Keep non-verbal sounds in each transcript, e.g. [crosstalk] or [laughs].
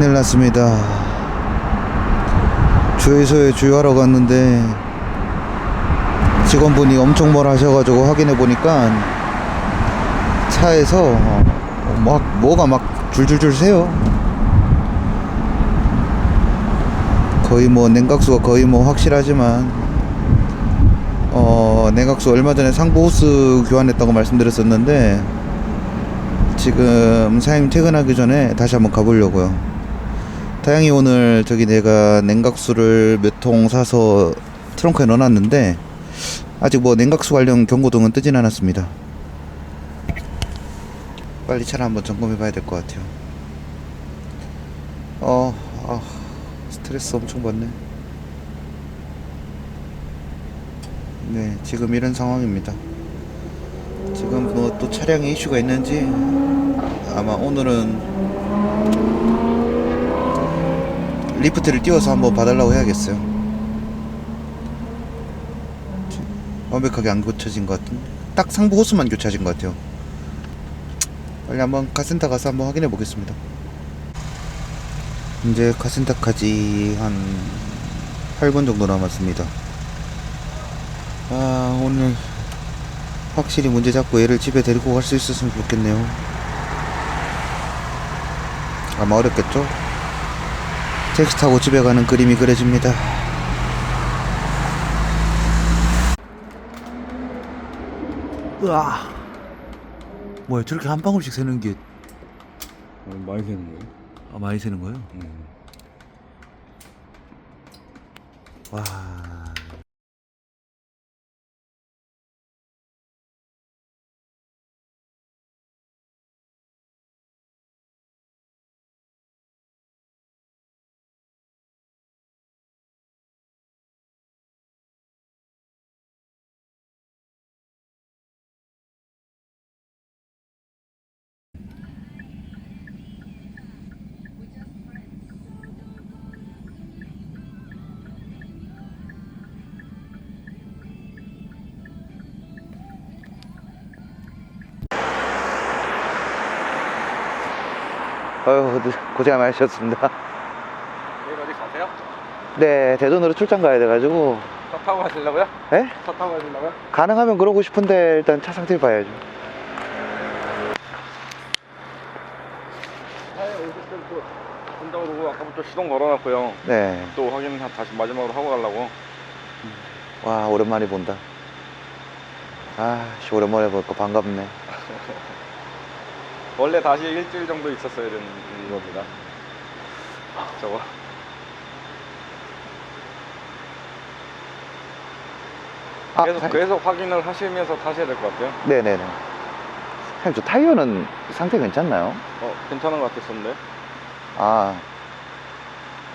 큰일 났습니다. 주유소에 주유하러 갔는데 직원분이 엄청 뭘 하셔가지고 확인해 보니까 차에서 막 뭐가 막 줄줄줄 새요. 거의 뭐 냉각수가 거의 뭐 확실하지만 어 냉각수 얼마 전에 상부 호스 교환했다고 말씀드렸었는데 지금 사장님 퇴근하기 전에 다시 한번 가보려고요. 다행히 오늘 저기 내가 냉각수를 몇 통 사서 트렁크에 넣어놨는데 아직 뭐 냉각수 관련 경고등은 뜨진 않았습니다. 빨리 차를 한번 점검해 봐야 될 것 같아요. 어, 아, 스트레스 엄청 받네. 네, 지금 이런 상황입니다. 지금 뭐 또 차량에 이슈가 있는지 아마 오늘은 리프트를 띄워서 한번 봐달라고 해야겠어요. 완벽하게 안 고쳐진 것 같은. 딱 상부 호스만 교체하신 것 같아요. 빨리 한번 카센터 가서 한번 확인해 보겠습니다. 이제 카센터까지 한 8분 정도 남았습니다. 아 오늘 확실히 문제 잡고 얘를 집에 데리고 갈 수 있었으면 좋겠네요. 아마 어렵겠죠? 택시 타고 집에 가는 그림이 그려집니다. 으아. 뭐야, 저렇게 한 방울씩 새는 게 어, 많이 되는 거예요? 아, 많이 새는 거예요? 음. 와. 어휴, 고생 많으셨습니다. 내일 어디 가세요? 네, 대전으로 출장 가야 돼가지고. 차 타고 가시려고요? 예? 차 타고 가시려고요? 가능하면 그러고 싶은데 일단 차 상태를 봐야죠. 차에 오실 때또 본다고 그러고 아까부터 시동 걸어놨고요 네. 또 확인 다시 마지막으로 하고 가려고 와, 오랜만에 본다. 아, 씨, 오랜만에 보니까 반갑네. [laughs] 원래 다시 일주일 정도 있었어야 되는 겁니다. 저거. 아, 계속, 사- 계속 확인을 하시면서 타셔야 될 것 같아요. 네네네. 사장님, 저 타이어는 상태 괜찮나요? 어 괜찮은 것 같았었는데. 아,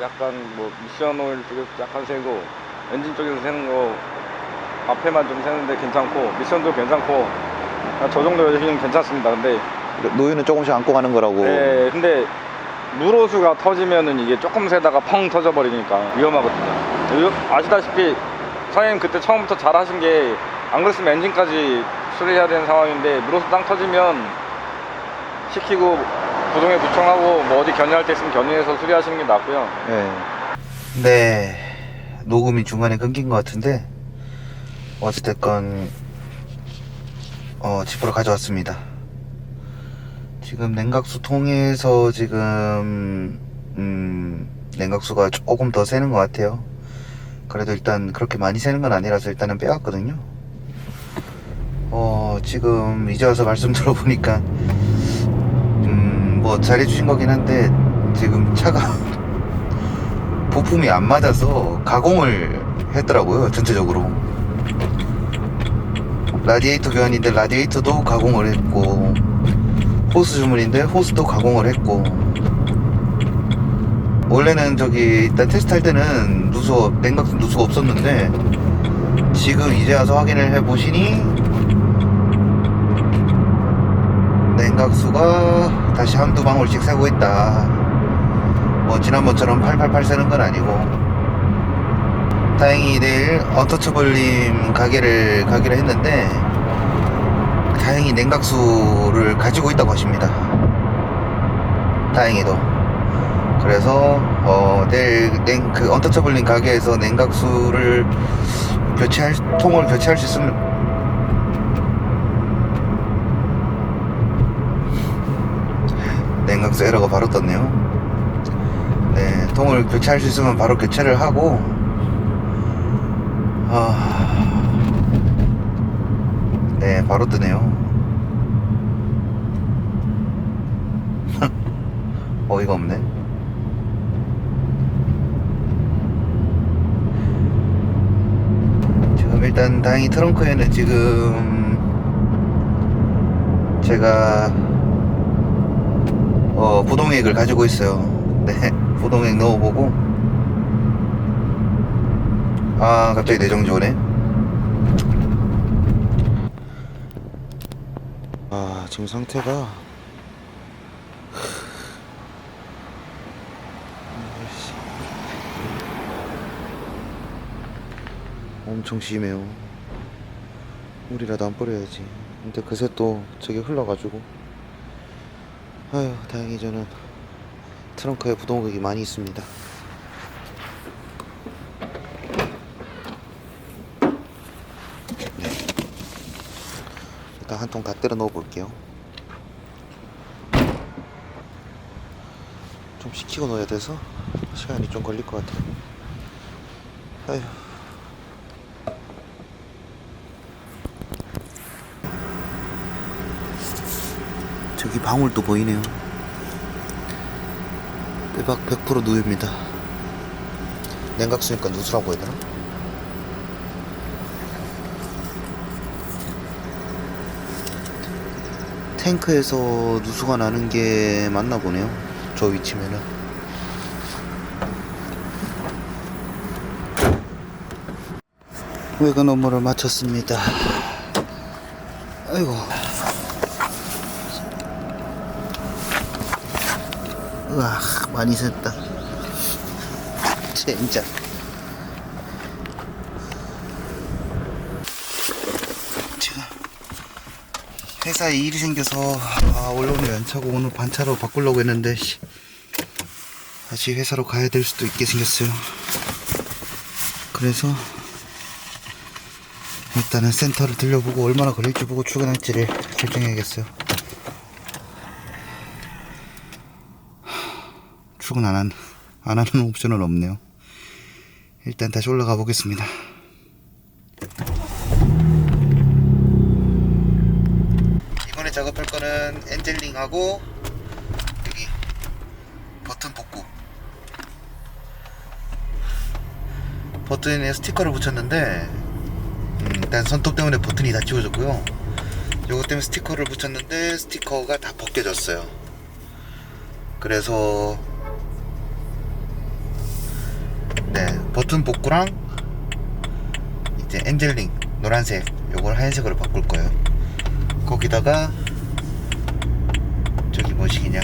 약간 뭐 미션 오일 쪽에서 약간 새고 엔진 쪽에서 새는 거 앞에만 좀 새는데 괜찮고 미션도 괜찮고 아, 저 정도 여기는 괜찮습니다. 근데 노유는 조금씩 안고 가는 거라고. 네, 근데 물호수가 터지면은 이게 조금 새다가 펑 터져버리니까 위험하거든요. 요- 아시다시피 사장님 그때 처음부터 잘 하신 게 안 그랬으면 엔진까지 수리해야 되는 상황인데 물호수 땅 터지면 시키고 구동에 부청하고 뭐 어디 견인할 때 있으면 견인해서 수리하시는 게 낫고요. 네. 네. 녹음이 중간에 끊긴 것 같은데, 어찌됐건, 어, 집으로 가져왔습니다. 지금 냉각수 통에서 지금, 음, 냉각수가 조금 더 새는 것 같아요. 그래도 일단 그렇게 많이 새는 건 아니라서 일단은 빼왔거든요. 어, 지금 이제 와서 말씀 [laughs] 들어보니까, 음, 뭐 잘해주신 거긴 한데, 지금 차가 [laughs] 부품이 안 맞아서 가공을 했더라고요 전체적으로 라디에이터 교환인데 라디에이터도 가공을 했고 호스 주문인데 호스도 가공을 했고. 원래는 저기 일단 테스트 할 때는 누수 냉각수 누수가 없었는데 지금 이제 와서 확인을 해 보시니 냉각수가 다시 한두 방울씩 새고 있다. 뭐 지난번처럼 888 새는 건 아니고. 다행히 내일 언터처블님 가게를 가기로 했는데 다행히 냉각수를 가지고 있다고 하십니다 다행히도 그래서 어, 내일 냉, 그 언터처블링 가게에서 냉각수를 교체할 통을 교체할 수 있으면 냉각수 에러가 바로 떴네요. 네, 통을 교체할 수 있으면 바로 교체를 하고 아, 네, 바로 뜨네요. 어이가 없네. 지금 일단 다행히 트렁크에는 지금 제가 어, 부동액을 가지고 있어요. 네, [laughs] 부동액 넣어보고 아 갑자기 내정지 오네. 아 지금 상태가 엄청 심해요. 물이라도 안 뿌려야지. 근데 그새 또 저게 흘러가지고. 아휴, 다행히 저는 트렁크에 부동액이 많이 있습니다. 네. 일단 한 통 다 때려 넣어 볼게요. 좀 식히고 넣어야 돼서 시간이 좀 걸릴 것 같아요. 아휴. 저기 방울도 보이네요. 빼박 100% 누유입니다. 냉각수니까 누수라고 해야 되나? 탱크에서 누수가 나는 게 맞나 보네요. 저 위치면은. 외관 업무를 마쳤습니다. 아이고. 으아 많이 샜다. 진짜. 제가 회사에 일이 생겨서 아 원래 오늘 연차고 오늘 반차로 바꾸려고 했는데 씨, 다시 회사로 가야 될 수도 있게 생겼어요. 그래서 일단은 센터를 들려보고 얼마나 걸릴지 보고 출근할지를 결정해야겠어요 출근 안, 한, 안 하는 옵션은 없네요. 일단 다시 올라가 보겠습니다. 이번에 작업할 거는 엔젤링하고 여기 버튼 복구. 버튼에 스티커를 붙였는데 음, 일단 손톱 때문에 버튼이 다 지워졌고요. 요거 때문에 스티커를 붙였는데 스티커가 다 벗겨졌어요. 그래서 버튼 복구랑 이제 엔젤링 노란색 요걸 하얀색으로 바꿀 거예요. 거기다가 저기 뭐시기냐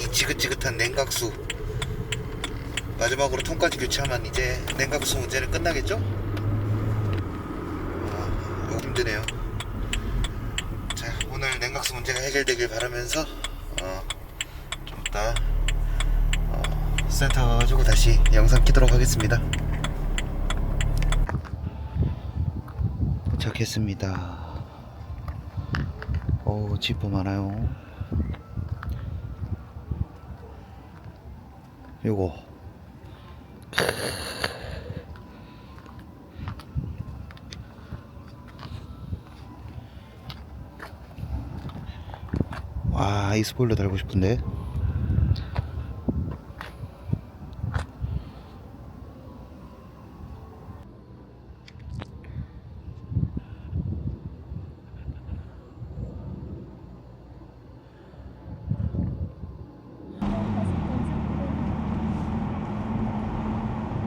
이 지긋지긋한 냉각수. 마지막으로 통까지 교체하면 이제 냉각수 문제는 끝나겠죠? 아, 이거 힘드네요. 자 오늘 냉각수 문제가 해결되길 바라면서 어, 좀 이따 어, 센터 가가지고 다시 영상 키도록 하겠습니다. 도착했습니다. 오 지퍼 많아요. 요거. 와, 이 스포일러 달고 싶은데.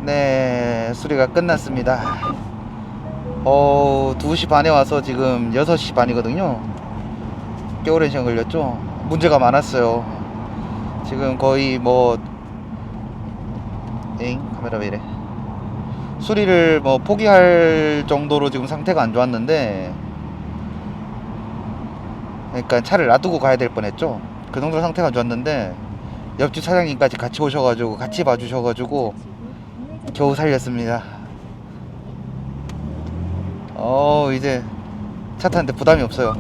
네, 수리가 끝났습니다. 어, 2시 반에 와서 지금 6시 반이거든요. 꽤 오랜 시간 걸렸죠. 문제가 많았어요. 지금 거의 뭐, 엥? 카메라 왜 이래? 수리를 뭐 포기할 정도로 지금 상태가 안 좋았는데, 그러니까 차를 놔두고 가야 될 뻔했죠. 그 정도로 상태가 안 좋았는데 옆집 사장님까지 같이 오셔가지고 같이 봐주셔가지고 겨우 살렸습니다. 어 이제 차 타는데 부담이 없어요.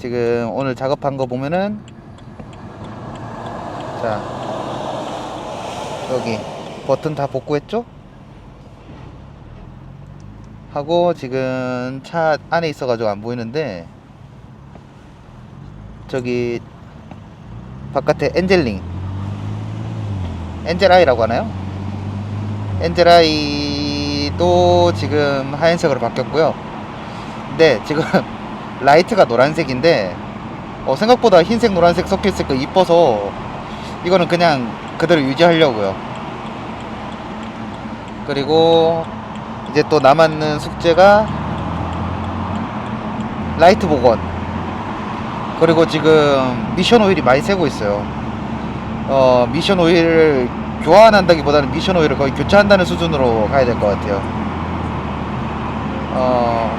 지금 오늘 작업한 거 보면은 자 여기 버튼 다 복구했죠? 하고 지금 차 안에 있어 가지고 안 보이는데 저기 바깥에 엔젤링 엔젤아이라고 하나요? 엔젤아이도 지금 하얀색으로 바뀌었고요. 근데 지금 [laughs] 라이트가 노란색인데 어, 생각보다 흰색 노란색 섞여 있으니까 이뻐서 이거는 그냥 그대로 유지하려고요. 그리고 이제 또 남았는 숙제가 라이트 복원. 그리고 지금 미션 오일이 많이 새고 있어요 어 미션 오일을 교환한다기보다는 미션 오일을 거의 교체한다는 수준으로 가야 될 것 같아요. 어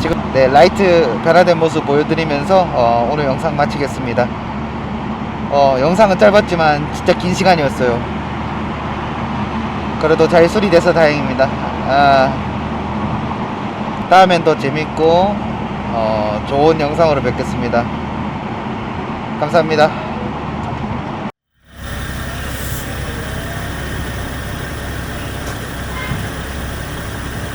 지금 네 라이트 변화된 모습 보여드리면서 어, 오늘 영상 마치겠습니다. 어 영상은 짧았지만 진짜 긴 시간이었어요. 그래도 잘 수리돼서 다행입니다. 아, 다음엔 더 재밌고 어, 좋은 영상으로 뵙겠습니다. 감사합니다